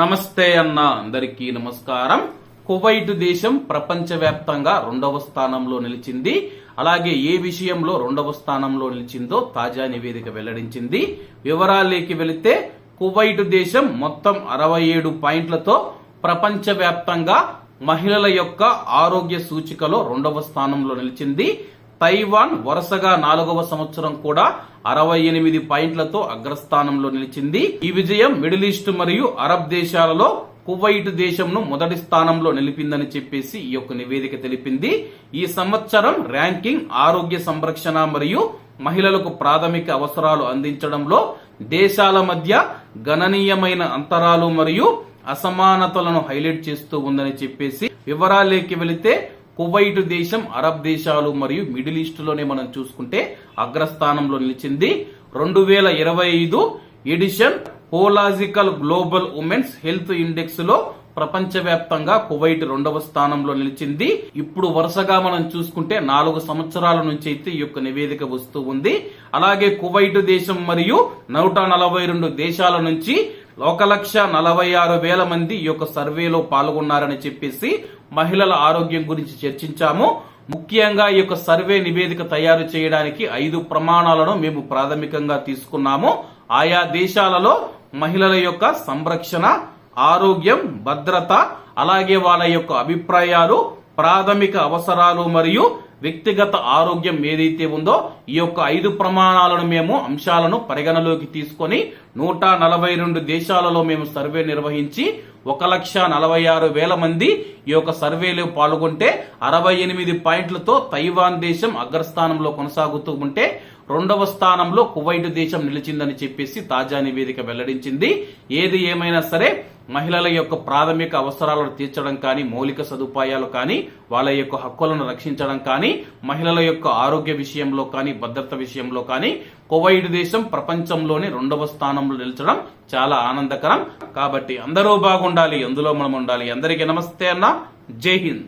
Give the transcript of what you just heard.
నమస్తే అన్న అందరికీ నమస్కారం. కువైట్ దేశం ప్రపంచవ్యాప్తంగా రెండవ స్థానంలో నిలిచింది. అలాగే ఏ విషయంలో రెండవ స్థానంలో నిలిచిందో తాజా నివేదిక వెల్లడించింది. వివరాలేకి వెళితే కువైట్ దేశం మొత్తం అరవై ఏడు పాయింట్లతో ప్రపంచవ్యాప్తంగా మహిళల యొక్క ఆరోగ్య సూచికలో రెండవ స్థానంలో నిలిచింది. తైవాన్ వరుసగా నాలుగవ సంవత్సరం కూడా అరవై ఎనిమిది పాయింట్లతో అగ్రస్థానంలో నిలిచింది. ఈ విజయం మిడిల్ ఈస్ట్ మరియు అరబ్ దేశాలలో కువైట్ దేశంను మొదటి స్థానంలో నిలిపిందని చెప్పేసి ఈ యొక్క నివేదిక తెలిపింది. ఈ సంవత్సరం ర్యాంకింగ్ ఆరోగ్య సంరక్షణ మరియు మహిళలకు ప్రాథమిక అవసరాలు అందించడంలో దేశాల మధ్య గణనీయమైన అంతరాలు మరియు అసమానతలను హైలైట్ చేస్తూ ఉందని చెప్పేసి వివరాలేకి వెళితే కువైట్ దేశం అరబ్ దేశాలు మరియు మిడిల్ ఈస్ట్లోనే మనం చూసుకుంటే అగ్రస్థానంలో నిలిచింది. రెండు వేల ఇరవై ఐదు ఎడిషన్ పోలాజికల్ గ్లోబల్ ఉమెన్స్ హెల్త్ ఇండెక్స్లో ప్రపంచవ్యాప్తంగా కువైట్ రెండవ స్థానంలో నిలిచింది. ఇప్పుడు వరుసగా మనం చూసుకుంటే నాలుగు సంవత్సరాల నుంచి అయితే ఈ యొక్క నివేదిక వస్తూ ఉంది. అలాగే కువైట్ దేశం మరియు నూట నలభై రెండు దేశాల నుంచి ఒక లక్ష నలభై ఆరు వేల మంది ఈ యొక్క సర్వేలో పాల్గొన్నారని చెప్పేసి మహిళల ఆరోగ్యం గురించి చర్చించాము. ముఖ్యంగా ఈ యొక్క సర్వే నివేదిక తయారు చేయడానికి ఐదు ప్రమాణాలను మేము ప్రాథమికంగా తీసుకున్నాము. ఆయా దేశాలలో మహిళల యొక్క సంరక్షణ ఆరోగ్యం భద్రత అలాగే వాళ్ళ యొక్క అభిప్రాయాలు ప్రాథమిక అవసరాలు మరియు వ్యక్తిగత ఆరోగ్యం ఏదైతే ఉందో ఈ యొక్క ఐదు ప్రమాణాలను మేము అంశాలను పరిగణలోకి తీసుకొని నూట నలభై రెండు దేశాలలో మేము సర్వే నిర్వహించి ఒక లక్ష నలభై ఆరు వేల మంది ఈ యొక్క సర్వేలో పాల్గొంటే అరవై ఎనిమిది పాయింట్లతో తైవాన్ దేశం అగ్రస్థానంలో కొనసాగుతూ ఉంటే రెండవ స్థానంలో కువైట్ దేశం నిలిచిందని చెప్పేసి తాజా నివేదిక వెల్లడించింది. ఏది ఏమైనా సరే మహిళల యొక్క ప్రాథమిక అవసరాలను తీర్చడం కానీ మౌలిక సదుపాయాలు కానీ వాళ్ళ యొక్క హక్కులను రక్షించడం కానీ మహిళల యొక్క ఆరోగ్య విషయంలో కానీ భద్రత విషయంలో కానీ కువైట్ దేశం ప్రపంచంలోనే రెండవ స్థానంలో నిలచడం చాలా ఆనందకరం. కాబట్టి అందరూ బాగుండాలి అందులో మనం ఉండాలి? అందరికీ నమస్తే అన్న. జై హింద్.